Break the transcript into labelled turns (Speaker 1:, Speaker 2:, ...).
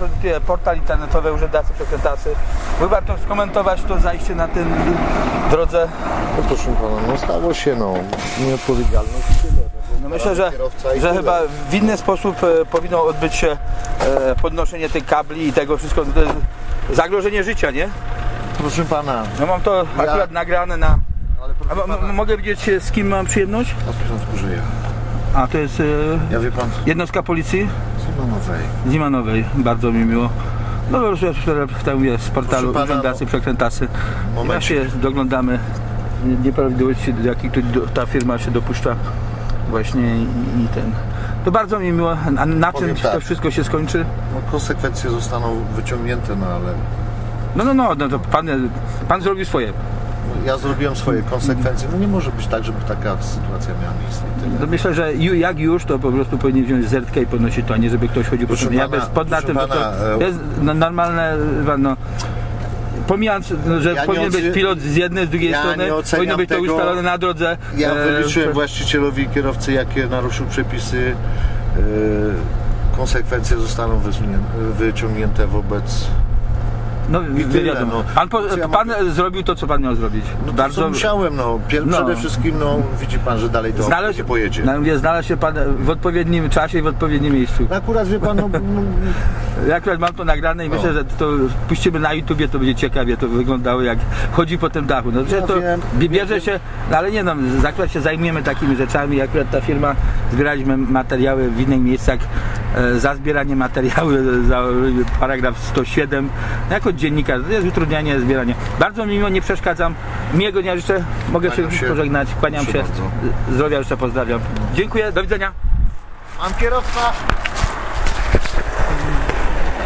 Speaker 1: prezentuje portal internetowy Urzędacy Przekrętaczy. By warto skomentować to zajście na tym drodze.
Speaker 2: No proszę pana, no stało się no, nieodpowiedzialność tyle.
Speaker 1: No myślę, że, że
Speaker 2: tyle.
Speaker 1: chyba w inny sposób e, powinno odbyć się e, podnoszenie tych kabli i tego wszystko. To zagrożenie życia, nie?
Speaker 2: Proszę pana,
Speaker 1: No mam to
Speaker 2: Ja-
Speaker 1: akurat nagrane na...
Speaker 2: ale
Speaker 1: A, mogę widzieć e, z kim mam przyjemność?
Speaker 2: porządku, że ja.
Speaker 1: A to jest e,
Speaker 2: Ja wie pan,
Speaker 1: jednostka policji
Speaker 2: z Imanowej.
Speaker 1: z Imanowej. Bardzo mi miło. No już mówię z portalu
Speaker 2: pana,
Speaker 1: Urzędacy Przekrętasy.
Speaker 2: Momencik.
Speaker 1: właśnie doglądamy nieprawidłowości, do jakich ta firma się dopuszcza właśnie i, i ten. To bardzo mi miło. A na czym
Speaker 2: tak.
Speaker 1: to wszystko się skończy?
Speaker 2: No konsekwencje zostaną wyciągnięte, no ale
Speaker 1: No, no, no, no to pan, pan zrobił swoje.
Speaker 2: Ja zrobiłem swoje konsekwencje. No nie może być tak, żeby taka sytuacja miała miejsce.
Speaker 1: No myślę, że ju, jak już, to po prostu powinien wziąć zertkę i podnosić to, a nie żeby ktoś chodził po tym. Ja bez pod na tym, to,
Speaker 2: pana,
Speaker 1: to,
Speaker 2: e,
Speaker 1: to jest no, normalne, no, pomijając, że
Speaker 2: Ja nie
Speaker 1: powinien być pilot z jednej, z drugiej
Speaker 2: Ja
Speaker 1: strony, powinno być to
Speaker 2: tego.
Speaker 1: ustalone na drodze.
Speaker 2: Ja
Speaker 1: e,
Speaker 2: wyliczyłem właścicielowi kierowcy, jakie naruszył przepisy. Yy, konsekwencje zostaną wyciągnięte wobec.
Speaker 1: No,
Speaker 2: tyle,
Speaker 1: wiadomo.
Speaker 2: no.
Speaker 1: Pan, po,
Speaker 2: ja
Speaker 1: pan
Speaker 2: mogę-
Speaker 1: zrobił to, co pan miał zrobić.
Speaker 2: No co musiałem, no. Pier-
Speaker 1: No.
Speaker 2: Przede wszystkim, no, widzi pan, że dalej to
Speaker 1: Znalazł,
Speaker 2: nie pojedzie.
Speaker 1: no, mówię, znalazł się pan w odpowiednim czasie i w odpowiednim miejscu.
Speaker 2: Akurat wie pan, no, no,
Speaker 1: Ja akurat mam to nagrane i
Speaker 2: No.
Speaker 1: myślę, że to puścimy na YouTubie, to będzie ciekawie to wyglądało jak chodzi po tym dachu. No,
Speaker 2: Ja
Speaker 1: to
Speaker 2: wiem,
Speaker 1: bie- bierze się, no, ale nie no, akurat się zajmiemy takimi rzeczami. Akurat ta firma, zbieraliśmy materiały w innych miejscach za zbieranie materiału, za paragraf 107. No, jako dziennikarz, to jest utrudnianie zbierania. Bardzo mi miło, nie przeszkadzam. Miłego dnia życzę, mogę się,
Speaker 2: Kłaniam się.
Speaker 1: pożegnać, kłaniam się.
Speaker 2: bardzo.
Speaker 1: Zdrowia życzę, pozdrawiam. Dziękuję, do widzenia.
Speaker 2: pan kierowca